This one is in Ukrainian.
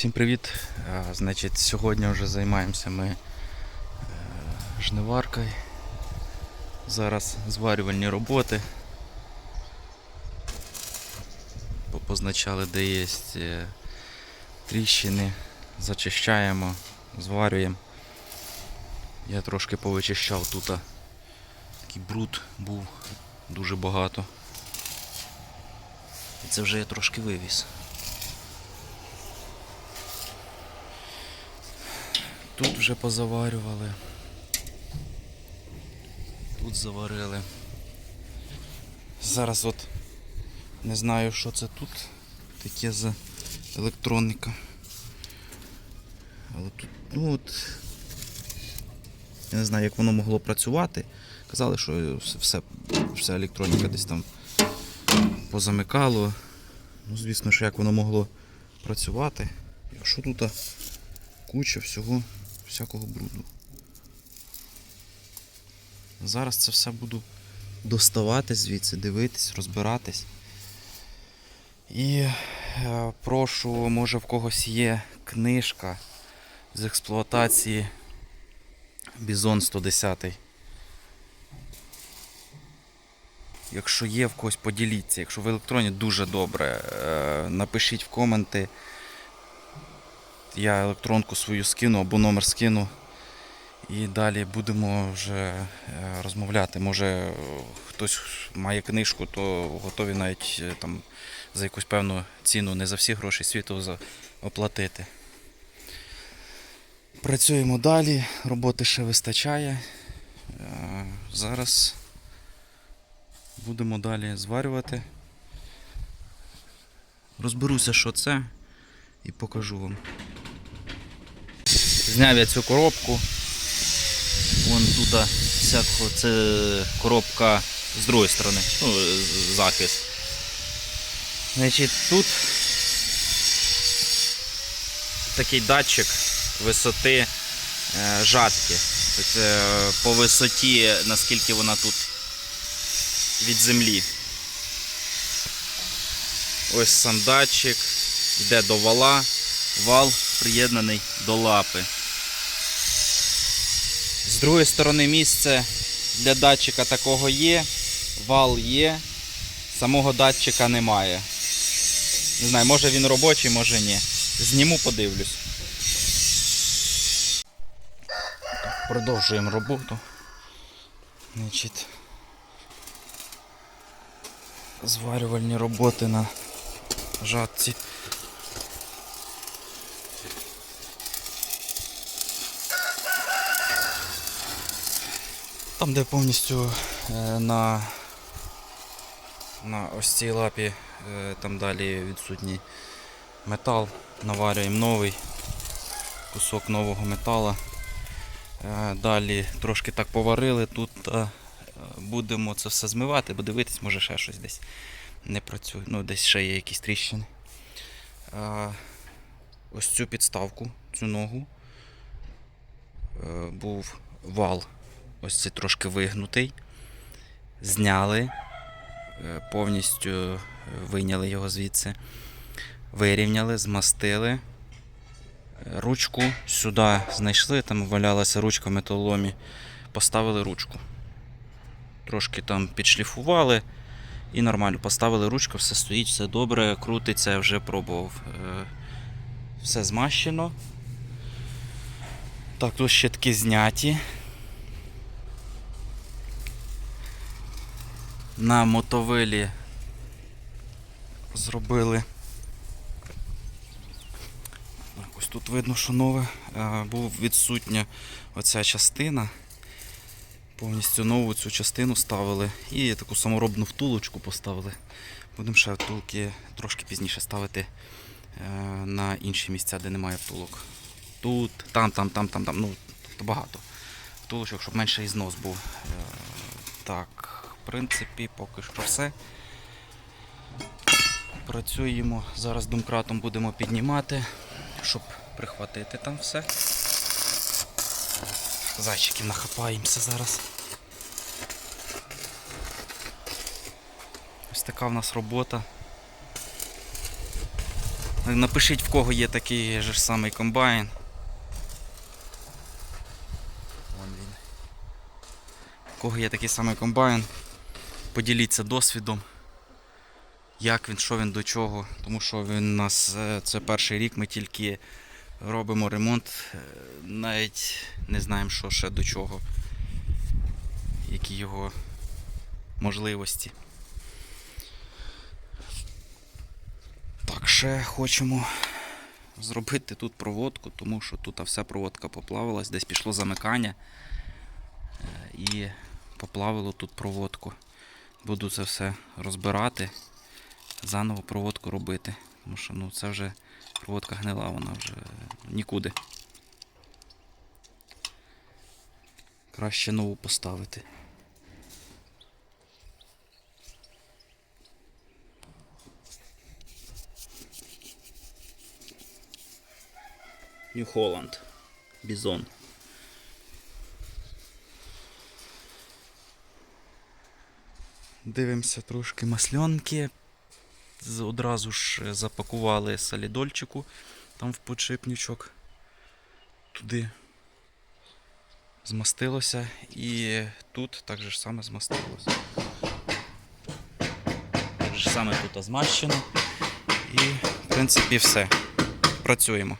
Всім привіт! Значить, сьогодні вже займаємося ми е, жниваркою. Зараз зварювальні роботи. По- Позначали, де є е, тріщини, зачищаємо, зварюємо. Я трошки повичищав тут. Такий бруд був дуже багато. І це вже я трошки вивіз. Тут вже позаварювали. Тут заварили. Зараз от не знаю, що це тут таке за електроніка. Але тут, ну от. Я не знаю, як воно могло працювати. Казали, що все, вся електроніка десь там позамикало. Ну, звісно, що як воно могло працювати. А що тут? куча всього, всякого бруду. Зараз це все буду доставати звідси, дивитись, розбиратись. І е, прошу, може в когось є книжка з експлуатації Бізон 110. Якщо є в когось, поділіться. Якщо в електроні дуже добре, е, напишіть в коменти я електронку свою скину або номер скину. І далі будемо вже е, розмовляти. Може хтось має книжку, то готові навіть е, там за якусь певну ціну, не за всі гроші світу оплатити. Працюємо далі, роботи ще вистачає. Е, Зараз будемо далі зварювати. Розберуся, що це, і покажу вам. Зняв я цю коробку. Вон тут всяко, це коробка з другої сторони, ну, захист. Значить, тут такий датчик висоти е, жатки. Тобто, е, по висоті, наскільки вона тут від землі. Ось сам датчик, йде до вала, вал приєднаний до лапи. З другої сторони місце для датчика такого є, вал є, самого датчика немає. Не знаю, може він робочий, може ні. Зніму, подивлюсь. Продовжуємо роботу. Значить, зварювальні роботи на жатці. Там, де повністю е, на, на ось цій лапі, е, там далі відсутній метал, наварюємо новий кусок нового металу. Е, Далі трошки так поварили, тут будемо це все змивати, бо дивитись, може ще щось десь не працює, ну десь ще є якісь тріщини. Ось цю підставку, цю ногу був вал ось цей трошки вигнутий. Зняли, е, повністю е, вийняли його звідси, вирівняли, змастили. Е, Ручку сюди знайшли, там валялася ручка в металоломі, поставили ручку. Трошки там підшліфували і нормально поставили ручку, все стоїть, все добре, крутиться, вже пробував. Все змащено. Так, тут щитки зняті. На мотовилі зробили. Ось тут видно, що нове. Е, Був відсутня оця частина. Повністю нову цю частину ставили і таку саморобну втулочку поставили. Будемо ще втулки трошки пізніше ставити е, на інші місця, де немає втулок. Тут, там, там, там, там, там. Ну, тобто багато втулочок, щоб менше ізнос був. Е, Так, в принципі, поки що все. Працюємо. Зараз домкратом будемо піднімати, щоб прихватити там все. Зайчиків нахапаємося зараз. Ось така в нас робота. Напишіть, в кого є такий же ж самий комбайн. Вон він. В кого є такий самий комбайн. Поділіться досвідом. Як він, що він до чого. Тому що він у нас е, це перший рік, ми тільки робимо ремонт, е, навіть не знаємо, що ще до чого. Які його можливості. Так, ще хочемо зробити тут проводку, тому що тут вся проводка поплавилась, десь пішло замикання е, і поплавило тут проводку. Буду це все розбирати, заново проводку робити. Тому що ну, це вже проводка гнила, вона вже нікуди. Краще нову поставити. Нью Холланд. Бізон. Дивимося трошки маслянки. Одразу ж е, запакували солідольчику там в подшипничок. Туди змастилося і тут так же ж саме змастилося. Так же саме тут змащено. І в принципі все. Працюємо.